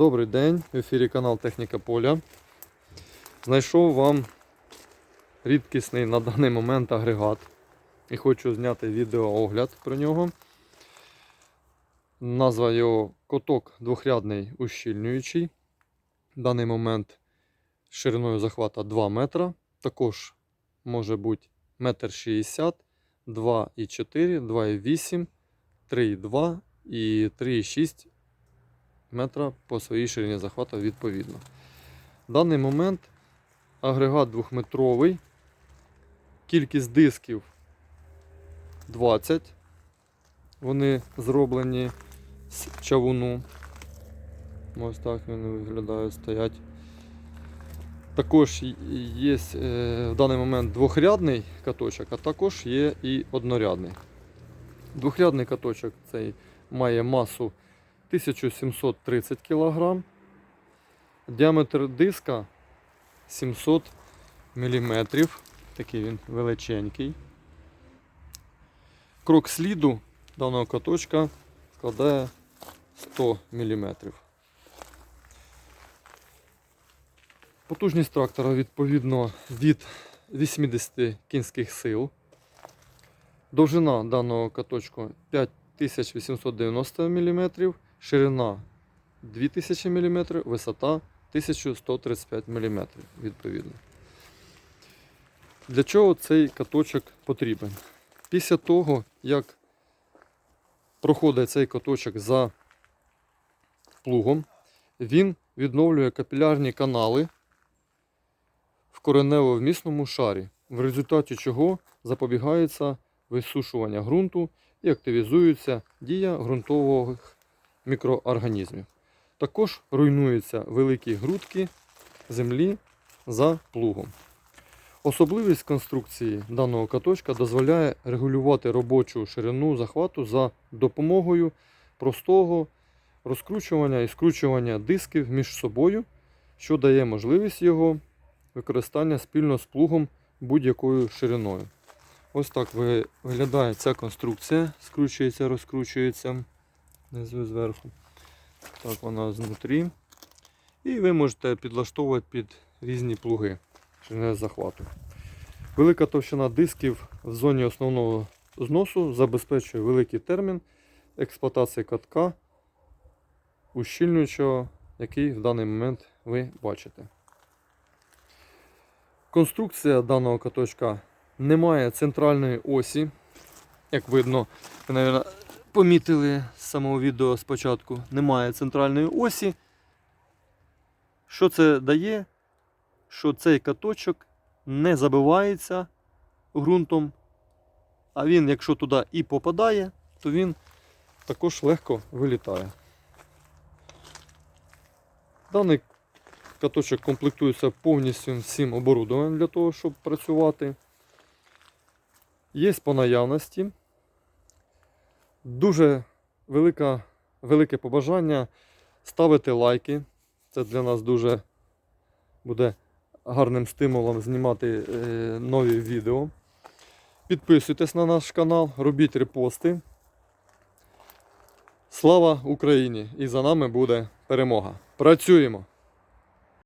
Добрий день, в ефірі канал Техніка Поля. Знайшов вам рідкісний на даний момент агрегат і хочу зняти відеоогляд про нього. Назва його коток двохрядний ущільнюючий. В даний момент шириною захвата 2 метра. Також може бути 1,60 м, 2,4, 2,8, 3,2 і 3,6 метра по своїй ширині захвату відповідно. В даний момент агрегат двохметровий, кількість дисків 20. Вони зроблені з чавуну. Ось так вони виглядають, стоять. Також є е, в даний момент двохрядний каточок, а також є і однорядний. Двохрядний каточок цей має масу 1730 кг. Діаметр диска 700 мм. Такий він величенький. Крок сліду даного каточка складає 100 мм. Потужність трактора відповідно від 80 кінських сил. Довжина даного каточку 5890 мм, ширина 2000 мм, висота 1135 мм відповідно. Для чого цей каточок потрібен? Після того, як проходить цей каточок за плугом, він відновлює капілярні канали в коренево-вмісному шарі, в результаті чого запобігається висушування ґрунту і активізується дія ґрунтових мікроорганізмів. Також руйнуються великі грудки землі за плугом. Особливість конструкції даного каточка дозволяє регулювати робочу ширину захвату за допомогою простого розкручування і скручування дисків між собою, що дає можливість його використання спільно з плугом будь-якою шириною. Ось так виглядає ця конструкція, скручується, розкручується внизу зверху. Так вона знутрі. І ви можете підлаштовувати під різні плуги ширини захвату. Велика товщина дисків в зоні основного зносу забезпечує великий термін експлуатації катка, ущільнюючого, який в даний момент ви бачите. Конструкція даного каточка не має центральної осі. Як видно, ви, мабуть, помітили з самого відео спочатку, немає центральної осі. Що це дає? Що цей каточок не забивається ґрунтом, а він, якщо туди і попадає, то він також легко вилітає. Даний каточок комплектується повністю всім оборудованням для того, щоб працювати. Є по наявності. Дуже велика, велике побажання ставити лайки. Це для нас дуже буде гарним стимулом знімати е, нові відео. Підписуйтесь на наш канал, робіть репости. Слава Україні! І за нами буде перемога. Працюємо!